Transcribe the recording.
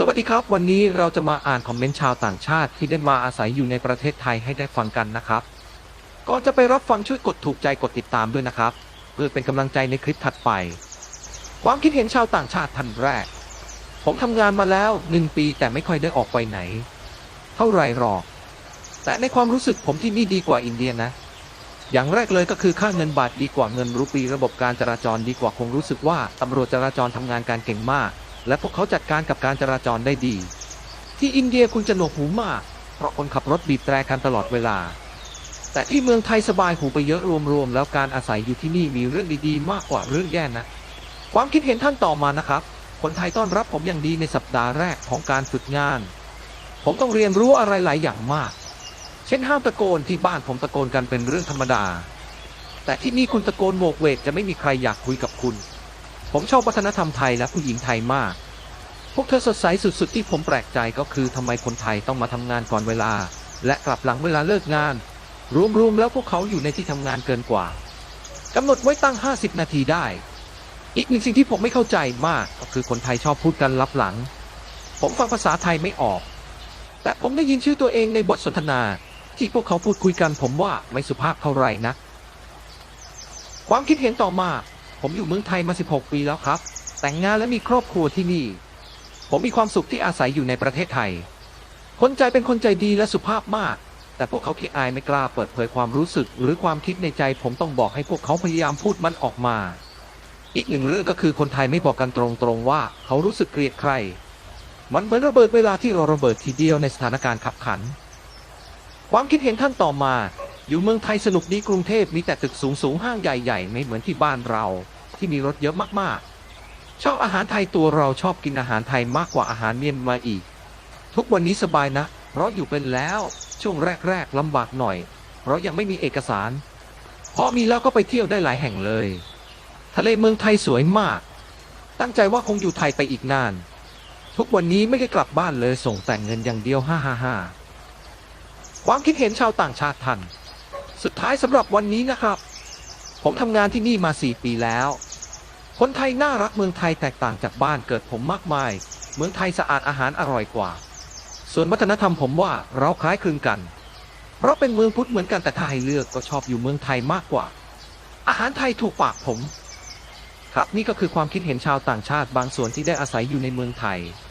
สวัสดีครับ วันนี้เราจะมาอ่านคอมเมนต์ชาวต่างชาติที่ได้มาอาศัยอยู่ในประเทศไทยให้ได้ฟังกันนะครับก่อนจะไปรับฟังช่วยกดถูกใจกดติดตามด้วยนะครับ เพื่อเป็นกำลังใจในคลิปถัดไป ความคิดเห็นชาวต่างชาติท่านแรก ผมทำงานมาแล้วหนึ่งปีแต่ไม่ค่อยได้ออกไปไหน เท่าไรหรอก แต่ในความรู้สึกผมที่นี่ดีกว่าอินเดียนะ อย่างแรกเลยก็คือค่าเงินบาทดีกว่าเงินรูปีระบบการจราจรดีกว่าคงรู้สึกว่าตำรวจจราจรทำงานการเก่งมาก และพวกเขาจัดการกับการจราจรได้ดี ที่อินเดียคุณจะหนวกหูมาก เพราะคนขับรถบีบแตรกันตลอดเวลา แต่ที่เมืองไทยสบายหูไปเยอะรวมๆแล้วการอาศัยอยู่ที่นี่มีเรื่องดีๆ มากกว่าเรื่องแย่นะ ความคิดเห็นท่านต่อมานะครับ คนไทยต้อนรับผมอย่างดีในสัปดาห์แรกของการฝึกงาน ผมต้องเรียนรู้อะไรหลายอย่างมาก เช่นห้ามตะโกนที่บ้านผมตะโกนกันเป็นเรื่องธรรมดา แต่ที่นี่คุณตะโกนโวกเวกจะไม่มีใครอยากคุยกับคุณ ผมชอบวัฒนธรรมไทยและผู้หญิงไทยมาก พวกเธอสดใสสุดๆที่ผมแปลกใจก็คือทำไมคนไทยต้องมาทำงานก่อนเวลา และกลับหลังเวลาเลิกงาน รวมๆแล้วพวกเขาอยู่ในที่ทำงานเกินกว่ากำหนดไว้ตั้ง 50 นาทีได้ อีกหนึ่งสิ่งที่ผมไม่เข้าใจมากก็คือคนไทยชอบพูดกันลับหลัง ผมฟังภาษาไทยไม่ออก แต่ผมได้ยินชื่อตัวเองในบทสนทนา ที่พวกเขาพูดคุยกันผมว่าไม่สุภาพเท่าไหร่นะ ความคิดเห็นต่อมา ผมอยู่เมืองไทยมา 16 ปีแล้วครับ แต่งงานและมีครอบครัวที่นี่ ผมมีความสุขที่อาศัยอยู่ในประเทศไทย คนใจเป็นคนใจดีและสุภาพมาก แต่พวกเขาขี้อายไม่กล้าเปิดเผยความรู้สึก หรือความคิดในใจ ผมต้องบอกให้พวกเขาพยายามพูดมันออกมา อีกหนึ่งเรื่องก็คือคนไทยไม่บอกกันตรงๆว่า เขารู้สึกเกลียดใคร มันเหมือนระเบิดเวลาที่เราระเบิดทีเดียวในสถานการณ์ขับขัน ความคิดเห็นท่านต่อมา อยู่เมืองไทยสนุกดีกรุงเทพมีแต่ตึกสูงสูงห้างใหญ่ๆไม่เหมือนที่บ้านเรา ที่มีรถเยอะมากๆ ชอบอาหารไทยตัวเราชอบกินอาหารไทยมากกว่าอาหารเมียนมาอีก ทุกวันนี้สบายนะ เพราะอยู่เป็นแล้วช่วงแรกๆลำบากหน่อย เพราะยังไม่มีเอกสารพอมีแล้วก็ไปเที่ยวได้หลายแห่งเลย ทะเลเมืองไทยสวยมาก ตั้งใจว่าคงอยู่ไทยไปอีกนาน ทุกวันนี้ไม่ได้กลับบ้านเลยส่งแต่งเงินอย่างเดียวฮ่าฮ่าฮ่าความคิดเห็นชาวต่างชาติท่าน สุดท้ายสำหรับวันนี้นะครับ ผมทำงานที่นี่มา 4 ปีแล้ว คนไทยน่ารักเมืองไทยแตกต่างจากบ้านเกิดผมมากมาย เมืองไทยสะอาดอาหารอร่อยกว่า ส่วนวัฒนธรรมผมว่าเราคล้ายคลึงกัน เพราะเป็นเมืองพุทธเหมือนกันแต่ถ้าให้เลือกก็ชอบอยู่เมืองไทยมากกว่า อาหารไทยถูกปากผม ครับนี่ก็คือความคิดเห็นชาวต่างชาติบางส่วนที่ได้อาศัยอยู่ในเมืองไทย